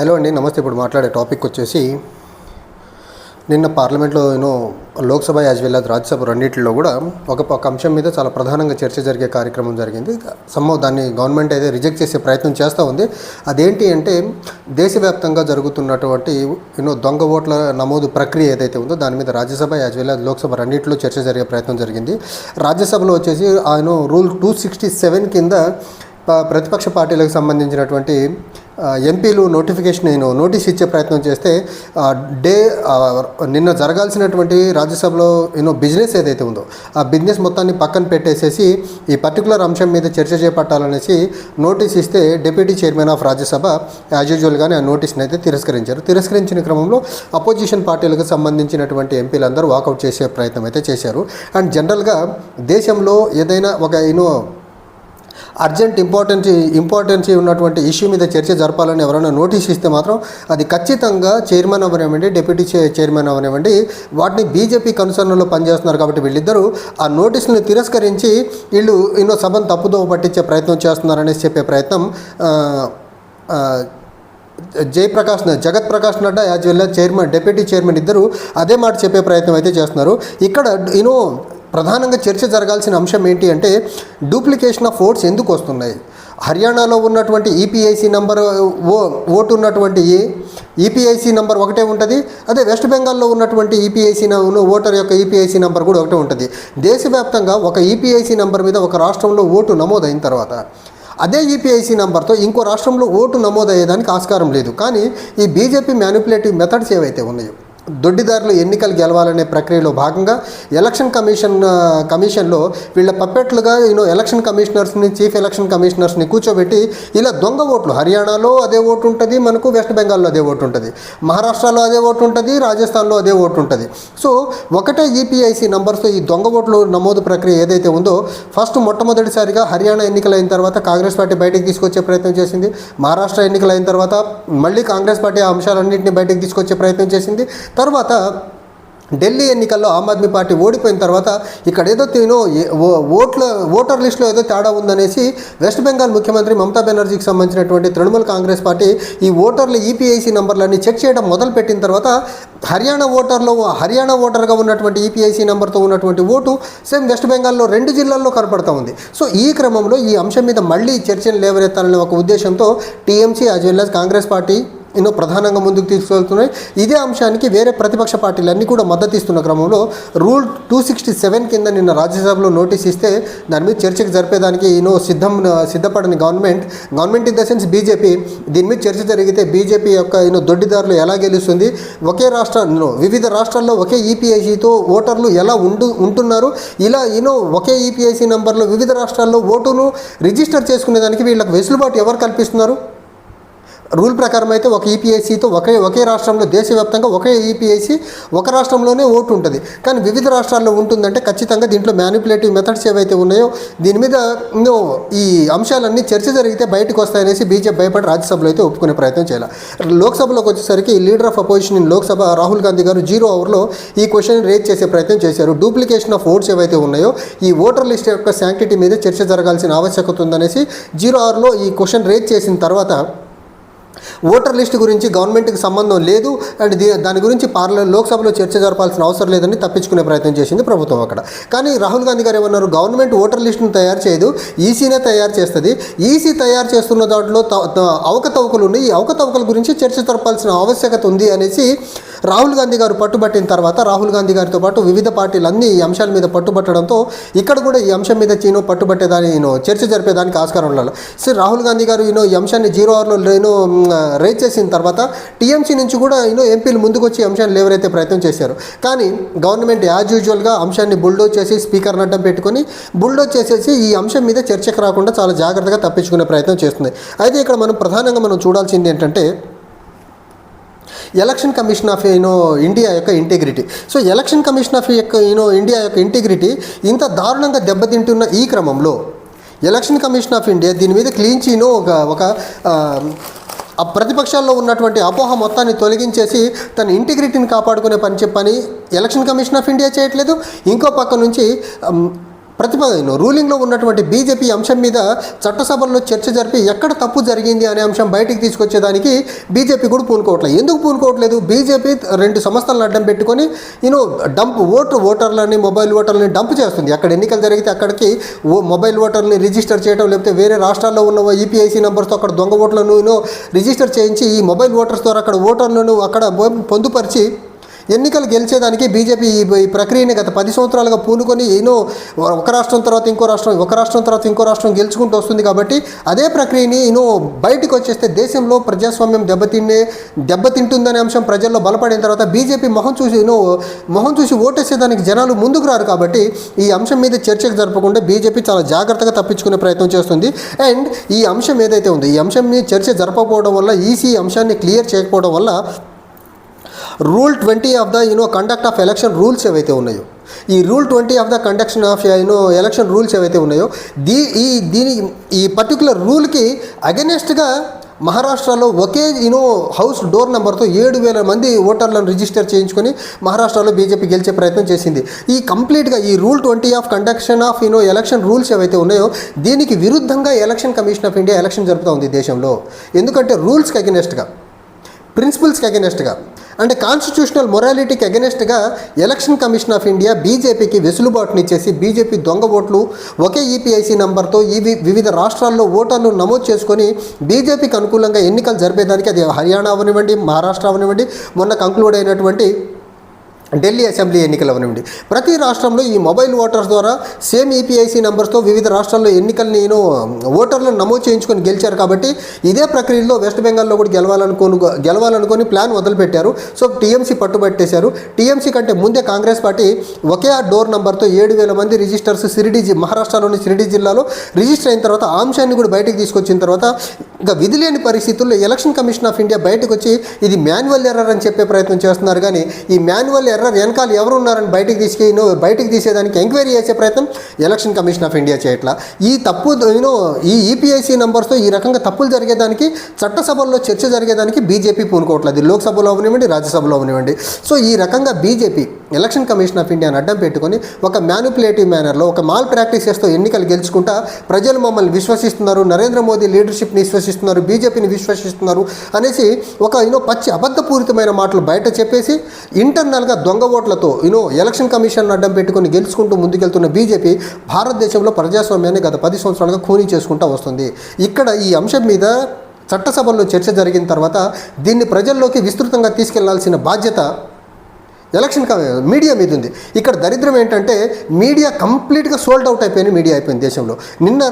Hello అండి నమస్తే. ఇప్పుడు మాట్లాడే టాపిక్ వచ్చేసి నిన్న పార్లమెంట్లో యూనో లోక్సభ యాజ్ వెల్ అది రాజ్యసభ రెండింటిలో కూడా ఒక ఒక అంశం మీద చాలా ప్రధానంగా చర్చ జరిగే కార్యక్రమం జరిగింది. సమ్మో దాన్ని గవర్నమెంట్ అయితే రిజెక్ట్ చేసే ప్రయత్నం చేస్తూ ఉంది. అదేంటి అంటే దేశవ్యాప్తంగా జరుగుతున్నటువంటి యూనో దొంగ ఓట్ల నమోదు ప్రక్రియ ఏదైతే ఉందో దాని మీద రాజ్యసభ యాజ్ వెల్ అది లోక్సభ రెండింటిలో చర్చ జరిగే ప్రయత్నం జరిగింది. రాజ్యసభలో వచ్చేసి ఆయన రూల్ టూ సిక్స్టీ సెవెన్ కింద ప- ప్రతిపక్ష పార్టీలకు సంబంధించినటువంటి ఎంపీలు నోటిఫికేషన్ నేను నోటీస్ ఇచ్చే ప్రయత్నం చేస్తే డే నిన్న జరగాల్సినటువంటి రాజ్యసభలో యూనో బిజినెస్ ఏదైతే ఉందో ఆ బిజినెస్ మొత్తాన్ని పక్కన పెట్టేసేసి ఈ పర్టికులర్ అంశం మీద చర్చ చేపట్టాలనేసి నోటీస్ ఇస్తే deputy chairman of Rajya Sabha as యూజువల్గానే ఆ నోటీస్ని అయితే తిరస్కరించారు. తిరస్కరించిన క్రమంలో అపోజిషన్ పార్టీలకు సంబంధించినటువంటి ఎంపీలందరూ వాకౌట్ చేసే ప్రయత్నం అయితే చేశారు. అండ్ జనరల్గా దేశంలో ఏదైనా ఒక యూనో అర్జెంట్ ఇంపార్టెన్స్ ఇంపార్టెన్సీ ఉన్నటువంటి ఇష్యూ మీద చర్చ జరపాలని ఎవరైనా నోటీస్ ఇస్తే మాత్రం అది ఖచ్చితంగా చైర్మన్ అవనివ్వండి డిప్యూటీ చైర్మన్ అవనివ్వండి వాటిని బీజేపీ కన్సర్న్లో పనిచేస్తున్నారు కాబట్టి వీళ్ళిద్దరూ ఆ నోటీసులను తిరస్కరించి వీళ్ళు ఎన్నో సభను తప్పుదోవ పట్టించే ప్రయత్నం చేస్తున్నారనేసి చెప్పే ప్రయత్నం Jayaprakash Jagat Prakash Nadda as well chairman deputy chairman ఇద్దరు అదే మాట చెప్పే ప్రయత్నం అయితే చేస్తున్నారు. ఇక్కడ యూనో ప్రధానంగా చర్చ జరగాల్సిన అంశం ఏంటి అంటే డూప్లికేషన్ ఆఫ్ ఓట్స్ ఎందుకు వస్తున్నాయి? హర్యానాలో ఉన్నటువంటి ఈపీఐసి నంబర్ ఓ ఓటు ఉన్నటువంటి ఈపీఐసి నంబర్ ఒకటే ఉంటుంది. అదే వెస్ట్ బెంగాల్లో ఉన్నటువంటి ఈపీఐసి ఓటర్ యొక్క ఈపీఐసి నంబర్ కూడా ఒకటే ఉంటుంది. దేశవ్యాప్తంగా ఒక ఈపీఐసి నంబర్ మీద ఒక రాష్ట్రంలో ఓటు నమోదైన తర్వాత అదే ఈపీఐసి నంబర్తో ఇంకో రాష్ట్రంలో ఓటు నమోదయ్యేదానికి ఆస్కారం లేదు. కానీ ఈ బీజేపీ మ్యానిపులేటివ్ మెథడ్స్ ఏవైతే ఉన్నాయో దొడ్డిదారులు ఎన్నికలు గెలవాలనే ప్రక్రియలో భాగంగా ఎలక్షన్ కమిషన్ కమిషన్లో వీళ్ళ పప్పెట్లుగా యూనో ఎలక్షన్ కమిషనర్స్ని చీఫ్ ఎలక్షన్ కమిషనర్స్ని కూర్చోబెట్టి ఇలా దొంగ ఓట్లు హర్యానాలో అదే ఓటు ఉంటుంది మనకు వెస్ట్ బెంగాల్లో అదే ఓటు ఉంటుంది మహారాష్ట్రలో అదే ఓటు ఉంటుంది రాజస్థాన్లో అదే ఓటు ఉంటుంది. సో ఒకటే ఈపీఐసి నంబర్స్తో ఈ దొంగ ఓట్లు నమోదు ప్రక్రియ ఏదైతే ఉందో ఫస్ట్ మొట్టమొదటిసారిగా హర్యానా ఎన్నికలైన తర్వాత కాంగ్రెస్ పార్టీ బయటకు తీసుకొచ్చే ప్రయత్నం చేసింది మహారాష్ట్ర ఎన్నికలైన తర్వాత మళ్ళీ కాంగ్రెస్ పార్టీ ఆ అంశాలన్నింటినీ బయటకు తీసుకొచ్చే ప్రయత్నం చేసింది తర్వాత ఢిల్లీ ఎన్నికల్లో ఆమ్ ఆద్మీ పార్టీ ఓడిపోయిన తర్వాత ఇక్కడ ఏదో తిను ఓట్ల ఓటర్ లిస్టులో ఏదో తేడా ఉందనేసి వెస్ట్ బెంగాల్ ముఖ్యమంత్రి మమతా బెనర్జీకి సంబంధించినటువంటి తృణమూల్ కాంగ్రెస్ పార్టీ ఈ ఓటర్ల ఈపీఐసి నంబర్లన్నీ చెక్ చేయడం మొదలుపెట్టిన తర్వాత హర్యానా ఓటర్లో హర్యానా ఓటర్గా ఉన్నటువంటి ఈపీఐసి నెంబర్తో ఉన్నటువంటి ఓటు సేమ్ వెస్ట్ బెంగాల్లో రెండు జిల్లాల్లో కనపడతా ఉంది. సో ఈ క్రమంలో ఈ అంశం మీద మళ్ళీ చర్చను లేవనెత్తాలనే ఒక ఉద్దేశంతో TMC as well as Congress party ఎన్నో ప్రధానంగా ముందుకు తీసుకెళ్తున్నాయి. ఇదే అంశానికి వేరే ప్రతిపక్ష పార్టీలన్నీ కూడా మద్దతు ఇస్తున్న క్రమంలో రూల్ టూ సిక్స్టీ సెవెన్ కింద నిన్న రాజ్యసభలో నోటీస్ ఇస్తే దాని మీద చర్చకు జరిపేదానికి ఎన్నో సిద్ధం సిద్ధపడని government government in the sense BJP దీని మీద చర్చ జరిగితే బీజేపీ యొక్క ఎన్నో దొడ్డిదారులు ఎలా గెలుస్తుంది? ఒకే రాష్ట్రంలో వివిధ రాష్ట్రాల్లో ఒకే ఈపీఐసీతో ఓటర్లు ఎలా ఉండు ఉంటున్నారు? ఇలా ఈనో ఒకే ఈపీఐసీ నెంబర్లో వివిధ రాష్ట్రాల్లో ఓటును రిజిస్టర్ చేసుకునేదానికి వీళ్ళకి వెసులుబాటు ఎవరు కల్పిస్తున్నారు? రూల్ ప్రకారం అయితే ఒక ఈపీఐసీతో ఒకే ఒకే రాష్ట్రంలో దేశవ్యాప్తంగా ఒకే ఈపీఐసీ ఒక రాష్ట్రంలోనే ఓటు ఉంటుంది. కానీ వివిధ రాష్ట్రాల్లో ఉంటుందంటే ఖచ్చితంగా దీంట్లో మ్యానిపులేటివ్ మెథడ్స్ ఏవైతే ఉన్నాయో దీని మీద ఈ అంశాలన్నీ చర్చ జరిగితే బయటకు వస్తాయనేసి బీజేపీ భయపడి రాజ్యసభలో అయితే ఒప్పుకునే ప్రయత్నం చేయాలి. లోక్సభలోకి వచ్చేసరికి leader of opposition in Lok Sabha Rahul Gandhi గారు జీరో అవర్లో ఈ క్వశ్చన్ రేజ్ చేసే ప్రయత్నం చేశారు. డూప్లికేషన్ ఆఫ్ ఓట్స్ ఏవైతే ఉన్నాయో ఈ ఓటర్ లిస్ట్ యొక్క శాంక్టిటీ మీద చర్చ జరగాల్సిన ఆవశ్యకత ఉందనేసి జీరో అవర్లో ఈ క్వశ్చన్ రేజ్ చేసిన తర్వాత ఓటర్ లిస్ట్ గురించి గవర్నమెంట్కి సంబంధం లేదు అండ్ దాని గురించి పార్లమెంట్ లోక్సభలో చర్చ జరపాల్సిన అవసరం లేదని తప్పించుకునే ప్రయత్నం చేసింది ప్రభుత్వం అక్కడ. కానీ రాహుల్ గాంధీ గారు ఏమన్నారు? గవర్నమెంట్ ఓటర్ లిస్టును తయారు చేయదు ఈసీనే తయారు చేస్తుంది. ఈసీ తయారు చేస్తున్న దాంట్లో త- అవకతవకలు ఉన్నాయి. ఈ అవకతవకల గురించి చర్చ జరపాల్సిన ఆవశ్యకత ఉంది అనేసి రాహుల్ గాంధీ గారు పట్టుబట్టిన తర్వాత రాహుల్ గాంధీ గారితో పాటు వివిధ పార్టీలు అన్ని ఈ అంశాల మీద పట్టుబట్టడంతో ఇక్కడ కూడా ఈ అంశం మీద చీనో పట్టుబట్టేదాని యూనో చర్చ జరిపేదానికి ఆస్కారం ఉండాలి. సో రాహుల్ గాంధీ గారు ఈయన ఈ అంశాన్ని జీరో అవర్లో యూనో రేజ్ చేసిన తర్వాత టీఎంసీ నుంచి కూడా ఈయన ఎంపీలు ముందుకొచ్చి అంశాన్ని లేవరైతే ప్రయత్నం చేశారు. కానీ గవర్నమెంట్ యాజ్ యూజువల్గా అంశాన్ని బుల్డోజ్ చేసి స్పీకర్ అడ్డం పెట్టుకొని బుల్డోజ్ చేసేసి ఈ అంశం మీద చర్చకు రాకుండా చాలా జాగ్రత్తగా తప్పించుకునే ప్రయత్నం చేస్తుంది. అయితే ఇక్కడ మనం ప్రధానంగా మనం చూడాల్సింది ఏంటంటే election commission of you know India యొక్క integrity so election commission of యొక్క యూనో ఇండియా యొక్క ఇంటిగ్రిటీ ఇంత దారుణంగా దెబ్బతింటున్న ఈ క్రమంలో ఎలక్షన్ కమిషన్ ఆఫ్ ఇండియా దీని మీద క్లీన్ చీనో ఒక ఒక ఆ, ప్రతిపక్షాల్లో ఉన్నటువంటి అపోహ మొత్తాన్ని తొలగించేసి తన ఇంటిగ్రిటీని కాపాడుకునే పని చెప్పని ఎలక్షన్ కమిషన్ ఆఫ్ ఇండియా చేయట్లేదు. ఇంకో పక్క నుంచి ప్రతిపాదన రూలింగ్లో ఉన్నటువంటి బీజేపీ అంశం మీద చట్టసభల్లో చర్చ జరిపి ఎక్కడ తప్పు జరిగింది అనే అంశం బయటికి తీసుకొచ్చేదానికి బీజేపీ కూడా పూనుకోవట్లేదు. ఎందుకు పూనుకోవట్లేదు? బీజేపీ రెండు సంస్థలను అడ్డం పెట్టుకొని యూనో డంప్ ఓటు ఓటర్లని మొబైల్ ఓటర్లని డంప్ చేస్తుంది. అక్కడ ఎన్నికలు జరిగితే అక్కడికి ఓ మొబైల్ ఓటర్ని రిజిస్టర్ చేయడం లేకపోతే వేరే రాష్ట్రాల్లో ఉన్న ఈపీఐసీ నెంబర్స్తో అక్కడ దొంగ ఓట్లను రిజిస్టర్ చేయించి ఈ మొబైల్ ఓటర్స్ ద్వారా అక్కడ ఓటర్లను అక్కడ పొందుపరిచి ఎన్నికలు గెలిచేదానికి బీజేపీ ఈ ప్రక్రియని గత పది సంవత్సరాలుగా పూనుకొని ఎన్నో ఒక రాష్ట్రం తర్వాత ఇంకో రాష్ట్రం ఒక రాష్ట్రం తర్వాత ఇంకో రాష్ట్రం గెలుచుకుంటూ వస్తుంది కాబట్టి అదే ప్రక్రియని ఎన్నో బయటకు వచ్చేస్తే దేశంలో ప్రజాస్వామ్యం దెబ్బతిండే దెబ్బతింటుందనే అంశం ప్రజల్లో బలపడిన తర్వాత బీజేపీ మొహం చూసి ఎన్నో మొహం చూసి ఓటేసేదానికి జనాలు ముందుకు రారు కాబట్టి ఈ అంశం మీద చర్చకు జరపకుండా బీజేపీ చాలా జాగ్రత్తగా తప్పించుకునే ప్రయత్నం చేస్తుంది. అండ్ ఈ అంశం ఏదైతే ఉందో ఈ అంశం మీద చర్చ జరపకపోవడం వల్ల ఈసీ అంశాన్ని క్లియర్ చేయకపోవడం వల్ల rule twenty of the you know conduct of election rules ఏవైతే ఉన్నాయో ఈ rule twenty of the conduction of you know election rules ఏవైతే ఉన్నాయో దీ ఈ దీని ఈ పర్టికులర్ రూల్కి అగెనెస్ట్గా మహారాష్ట్రలో ఒకే యూనో హౌస్ డోర్ నెంబర్తో ఏడు వేల మంది ఓటర్లను రిజిస్టర్ చేయించుకొని మహారాష్ట్రలో బీజేపీ గెలిచే ప్రయత్నం చేసింది. ఈ కంప్లీట్గా ఈ rule twenty of conduction of you know election rules ఏవైతే ఉన్నాయో దీనికి విరుద్ధంగా election commission of India election జరుపుతూ ఉంది దేశంలో. ఎందుకంటే రూల్స్కి అగెనెస్ట్గా ప్రిన్సిపల్స్కి అగెనెస్ట్గా అంటే కాన్స్టిట్యూషనల్ మొరాలిటీకి అగెనెస్ట్గా ఎలక్షన్ కమిషన్ ఆఫ్ ఇండియా బీజేపీకి వెసులుబాటునిచ్చేసి బీజేపీ దొంగ ఓట్లు ఒకే ఈపీఐసీ నంబర్తో ఈ వివిధ రాష్ట్రాల్లో ఓటర్లు నమోదు చేసుకొని బీజేపీకి అనుకూలంగా ఎన్నికలు జరిపేదానికి అది హర్యానా అవనివ్వండి మహారాష్ట్ర అవనివ్వండి మొన్న కంక్లూడ్ అయినటువంటి ఢిల్లీ అసెంబ్లీ ఎన్నికలు అవనివ్వండి. ప్రతి రాష్ట్రంలో ఈ మొబైల్ ఓటర్స్ ద్వారా సేమ్ ఈపీఐసీ నెంబర్స్తో వివిధ రాష్ట్రాల్లో ఎన్నికలు నేను ఓటర్లను నమోదు చేయించుకొని గెలిచారు కాబట్టి ఇదే ప్రక్రియలో వెస్ట్ బెంగాల్లో కూడా గెలవాలనుకోను గెలవాలనుకొని ప్లాన్ మొదలుపెట్టారు. సో టీఎంసీ పట్టుబట్టేశారు. టీఎంసీ కంటే ముందే కాంగ్రెస్ పార్టీ ఒకే ఆ డోర్ నెంబర్తో ఏడు వేల మంది రిజిస్టర్స్ సిరిడి మహారాష్ట్రలోని సిరిడి జిల్లాలో రిజిస్టర్ అయిన తర్వాత ఆంశాన్ని అంశాన్ని కూడా బయటకు తీసుకొచ్చిన తర్వాత ఇంకా విధి లేని పరిస్థితుల్లో ఎలక్షన్ కమిషన్ ఆఫ్ ఇండియా బయటకు వచ్చి ఇది మాన్యువల్ ఎర్రర్ అని చెప్పే ప్రయత్నం చేస్తున్నారు. కానీ ఈ మాన్యువల్ ఎర్రర్ వెనకాల ఎవరు ఉన్నారని బయటకు తీసుకు బయటకు తీసేదానికి ఎంక్వైరీ చేసే ప్రయత్నం ఎలక్షన్ కమిషన్ ఆఫ్ ఇండియా చేయట్లా. ఈ తప్పు యూనో ఈ ఈపీఐసీ నెంబర్స్తో ఈ రకంగా తప్పులు జరిగేదానికి చట్టసభల్లో చర్చ జరిగేదానికి బీజేపీ పూనుకోవట్లేదు. లోక్సభలో అవనివ్వండి రాజ్యసభలో అవనివ్వండి. సో ఈ రకంగా బీజేపీ ఎలక్షన్ కమిషన్ ఆఫ్ ఇండియాని అడ్డం పెట్టుకొని ఒక మ్యానుపులేటివ్ మేనర్లో ఒక మాల్ ప్రాక్టీసెస్తో ఎన్నికలు గెలుచుకుంటా ప్రజలు మమ్మల్ని విశ్వసిస్తున్నారు నరేంద్ర మోదీ లీడర్షిప్ని విశ్వసిస్తున్నారు బీజేపీని విశ్వసిస్తున్నారు అనేసి ఒక యూనో పచ్చి అబద్ధపూరితమైన మాటలు బయట చెప్పేసి ఇంటర్నల్గా దొంగ ఓట్లతో యూనో ఎలక్షన్ కమిషన్ అడ్డం పెట్టుకొని గెలుచుకుంటూ ముందుకెళ్తున్న బీజేపీ భారతదేశంలో ప్రజాస్వామ్యాన్ని గత పది సంవత్సరాలుగా ఖూనీ చేసుకుంటూ వస్తుంది. ఇక్కడ ఈ అంశం మీద చట్టసభల్లో చర్చ జరిగిన తర్వాత దీన్ని ప్రజల్లోకి విస్తృతంగా తీసుకెళ్ళాల్సిన బాధ్యత ఎలక్షన్ మీడియా మీద ఉంది. ఇక్కడ దరిద్రం ఏంటంటే మీడియా కంప్లీట్గా సోల్డ్ అవుట్ అయిపోయింది మీడియా అయిపోయింది దేశంలో. నిన్న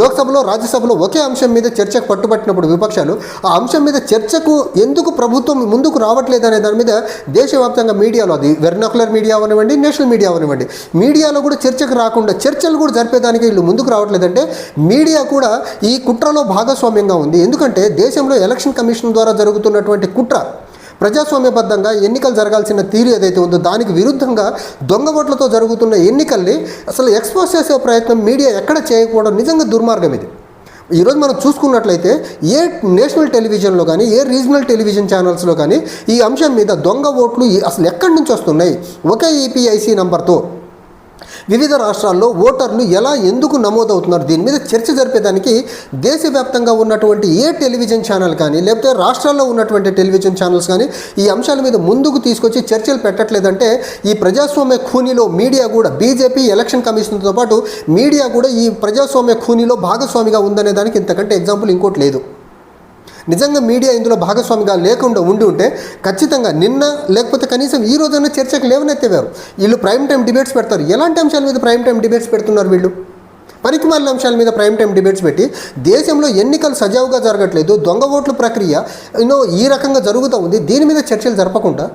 లోక్సభలో రాజ్యసభలో ఒకే అంశం మీద చర్చకు పట్టుబట్టినప్పుడు విపక్షాలు ఆ అంశం మీద చర్చకు ఎందుకు ప్రభుత్వం ముందుకు రావట్లేదు అనే దాని మీద దేశవ్యాప్తంగా మీడియాలో అది వెర్నాకులర్ మీడియా అవనివ్వండి నేషనల్ మీడియా అవనివ్వండి మీడియాలో కూడా చర్చకు రాకుండా చర్చలు కూడా జరిపేదానికి వీళ్ళు ముందుకు రావట్లేదంటే మీడియా కూడా ఈ కుట్రలో భాగస్వామ్యంగా ఉంది. ఎందుకంటే దేశంలో ఎలక్షన్ కమిషన్ ద్వారా జరుగుతున్నటువంటి కుట్ర ప్రజాస్వామ్యబద్ధంగా ఎన్నికలు జరగాల్సిన తీరు ఏదైతే ఉందో దానికి విరుద్ధంగా దొంగ ఓట్లతో జరుగుతున్న ఎన్నికల్ని అసలు ఎక్స్పోజ్ చేసే ప్రయత్నం మీడియా ఎక్కడ చేయకపోవడం నిజంగా దుర్మార్గం ఇది. ఈరోజు మనం చూసుకున్నట్లయితే ఏ నేషనల్ టెలివిజన్లో కానీ ఏ రీజనల్ టెలివిజన్ ఛానల్స్లో కానీ ఈ అంశం మీద దొంగ ఓట్లు అసలు ఎక్కడి నుంచి వస్తున్నాయి? ఒకే ఈపీఐసి నంబర్తో. వివిధ రాష్ట్రాల్లో ఓటర్లు ఎలా ఎందుకు నమోదవుతున్నారు? దీని మీద చర్చ జరిపేదానికి దేశవ్యాప్తంగా ఉన్నటువంటి ఏ టెలివిజన్ ఛానల్ కానీ లేకపోతే రాష్ట్రాల్లో ఉన్నటువంటి టెలివిజన్ ఛానల్స్ కానీ ఈ అంశాల మీద ముందుకు తీసుకొచ్చి చర్చలు పెట్టట్లేదంటే ఈ ప్రజాస్వామ్య ఖూనీలో మీడియా కూడా బీజేపీ ఎలక్షన్ కమిషన్తో పాటు మీడియా కూడా ఈ ప్రజాస్వామ్య ఖూనీలో భాగస్వామిగా ఉందనే దానికి ఇంతకంటే ఎగ్జాంపుల్ ఇంకోటి లేదు. నిజంగా మీడియా ఇందులో భాగస్వామిగా లేకుండా ఉండి ఉంటే ఖచ్చితంగా నిన్న లేకపోతే కనీసం ఈ రోజైనా చర్చకు లేవనెత్తేవారు. వీళ్ళు ప్రైమ్ టైం డిబేట్స్ పెడతారు. ఎలాంటి అంశాల మీద ప్రైమ్ టైం డిబేట్స్ పెడుతున్నారు వీళ్ళు? పనికిమాలిన అంశాల మీద ప్రైమ్ టైం డిబేట్స్ పెట్టి దేశంలో ఎన్నికలు సజావుగా జరగట్లేదు దొంగ ఓట్ల ప్రక్రియ ఎన్నో ఈ రకంగా జరుగుతూ ఉంది. దీని మీద చర్చలు జరపకుండా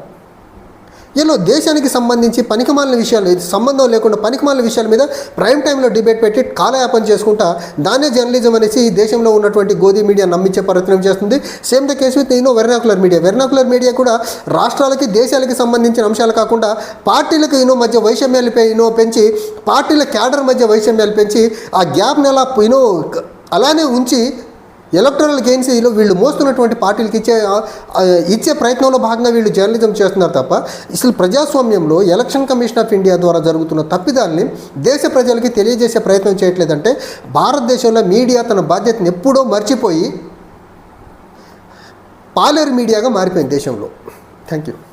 వీళ్ళు దేశానికి సంబంధించి పనికిమాలిన విషయాలు సంబంధం లేకుండా పనికిమాలిన విషయాల మీద ప్రైమ్ టైంలో డిబేట్ పెట్టి కాలయాపన చేసుకుంటా దానే జర్నలిజం అనేసి ఈ దేశంలో ఉన్నటువంటి గోధి మీడియా నమ్మించే ప్రయత్నం చేస్తుంది. Same the case with you know vernacular media. Vernacular media కూడా రాష్ట్రాలకి దేశాలకి సంబంధించిన అంశాలు కాకుండా పార్టీలకు యూనో మధ్య వైషమ్యాలు ఇనో పెంచి పార్టీల క్యాడర్ మధ్య వైషమ్యాలు పెంచి ఆ గ్యాప్ని అలా ఇనో అలానే ఉంచి ఎలక్టరల్ గెయిన్స్లో వీళ్ళు మోస్తున్నటువంటి పార్టీలకు ఇచ్చే ఇచ్చే ప్రయత్నంలో భాగంగా వీళ్ళు జర్నలిజం చేస్తున్నారు తప్ప అసలు ప్రజాస్వామ్యంలో ఎలక్షన్ కమిషన్ ఆఫ్ ఇండియా ద్వారా జరుగుతున్న తప్పిదాల్ని దేశ ప్రజలకి తెలియజేసే ప్రయత్నం చేయట్లేదంటే భారతదేశంలో మీడియా తన బాధ్యతను ఎప్పుడో మర్చిపోయి పాలేరు మీడియాగా మారిపోయింది దేశంలో. Thank you.